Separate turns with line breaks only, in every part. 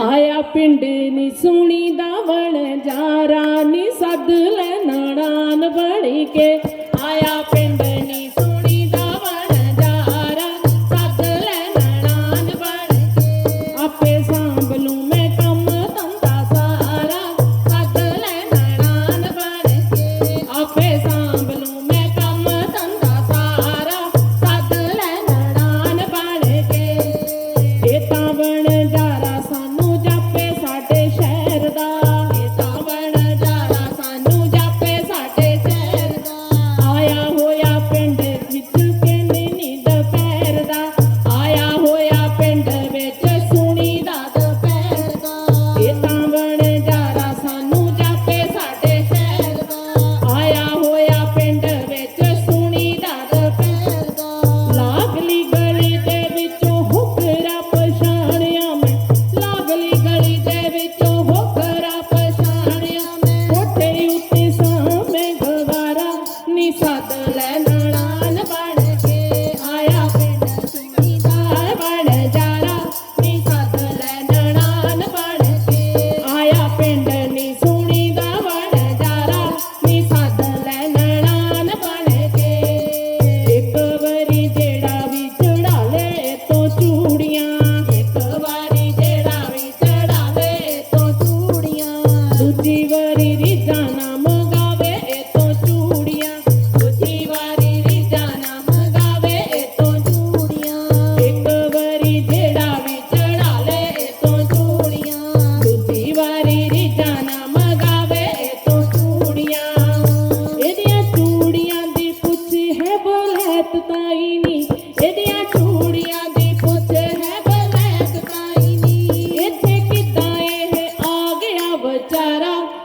ਆਇਆ ਪਿੰਡ ਨੀ ਸੁਣੀ ਦਾ ਵਣ ਜਾਰਾ ਨੀ ਸੱਦ ਲੈ ਨਾੜਾਨ ਬਣੀ ਕੇ। ਆਇਆ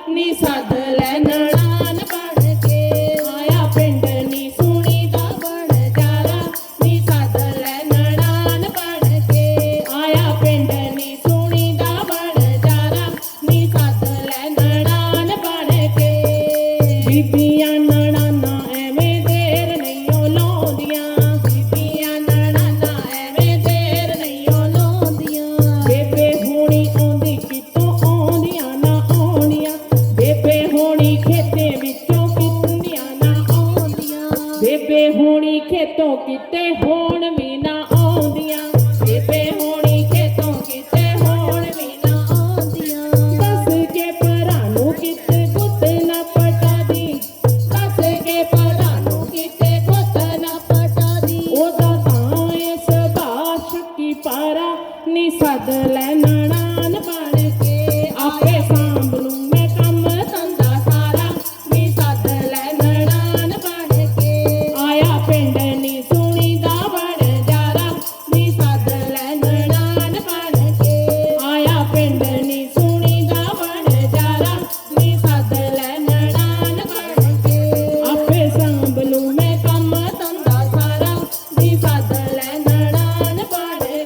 ni sad lenna ਬੇਬੇ ਹੋਣੀ ਖੇਤੋਂ ਕਿਤੇ ਹੋਣ ਵੀ ਨਾ ਆਉਂਦੀਆਂ। ਬੇਬੇ ਹੋਣੀ ਖੇਤੋਂ ਕਿਤੇ ਹੋਣ ਵੀ ਨਾ
ਆਉਂਦੀਆਂ।
ਦੱਸ ਕੇ ਪਰਾਂ ਨੂੰ ਕਿਤੇ ਗੁੱਤ ਨਾ ਪਟਾ ਦੀ ਦੱਸ ਕੇ ਪਰਾਂ ਨੂੰ ਕਿਤੇ ਕੁੱਤ ਨਾ
ਪਟਾ ਦੀ
ਉਹਦਾ ਤਾਂ ਇਸ ਦਾ ਸ਼ੱਕੀ ਪਾਰਾ ਨੀ ਸਦ ਲੈ